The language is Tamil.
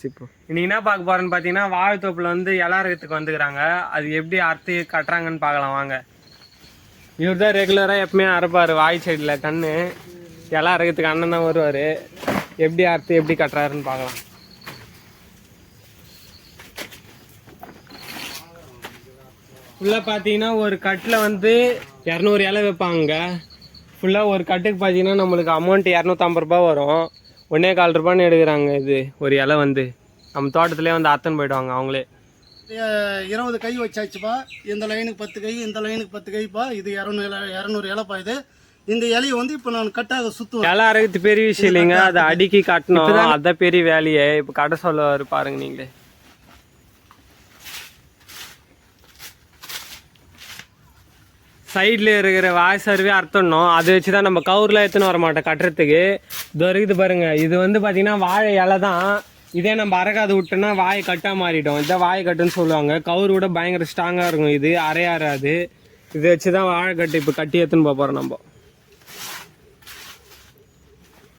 ப்ராசஸ் இப்போ இன்னைக்கு என்ன பார்க்க போறேன்னு பார்த்தீங்கன்னா வாழைத்தோப்புல வந்து இலாரத்துக்கு வந்துக்கிறாங்க. அது எப்படி அறுத்து கட்டுறாங்கன்னு பார்க்கலாம் வாங்க. இவர் தான் ரெகுலராக எப்பவுமே அறுப்பார் வாய் சைடில் கண்ணு. இலை அறுக்கிறதுக்கு அண்ணன் தான் வருவார். எப்படி அறுத்து எப்படி கட்டுறாருன்னு பார்க்கலாம். ஃபுல்லாக பார்த்தீங்கன்னா ஒரு கட்டில் வந்து இரநூறு இலை வைப்பாங்க. ஃபுல்லாக ஒரு கட்டுக்கு பார்த்தீங்கன்னா நம்மளுக்கு அமௌண்ட் இரநூத்தம்பது ரூபாய் வரும். ஒன்றே கால் ரூபான்னு எடுக்கிறாங்க இது ஒரு இலை வந்து. நம்ம தோட்டத்துலேயே வந்து அத்தன் போயிடுவாங்க அவங்களே. இருபது கை வச்சாச்சுப்பா. இந்த லைனுக்கு பத்து கை இந்த லைனுக்கு பத்து கைப்பா. இது இரநூறு இரநூறு இலைப்பா இது. இந்த இலையை வந்து இப்போ நான் கட்டாக சுற்றுவேன் இலை அறுக்கிறது பெரிய விஷயம் இல்லைங்க. அதை அடுக்கி கட்டணும். அதான் பெரிய வேலையே. இப்போ கடை சொல்லுவார் பாருங்க நீங்களே. சைடில் இருக்கிற வாய் சருவே அறுத்தணும் அதை வச்சு தான் நம்ம கவுரில் எடுத்துன்னு வர மாட்டோம் கட்டுறதுக்கு. இது பாருங்கள் இது வந்து பார்த்திங்கன்னா வாழை இலை தான். இதே நம்ம அரைக்காது விட்டோம்னா வாயை கட்டாக மாறிடும். இதான் வாயை கட்டுன்னு சொல்லுவாங்க. கவுரு விட பயங்கர ஸ்ட்ராங்காக இருக்கும் இது அரையாறாது. இதை வச்சு தான் வாழை கட்டு இப்போ கட்டி எடுத்துன்னு போகிறோம் நம்ம.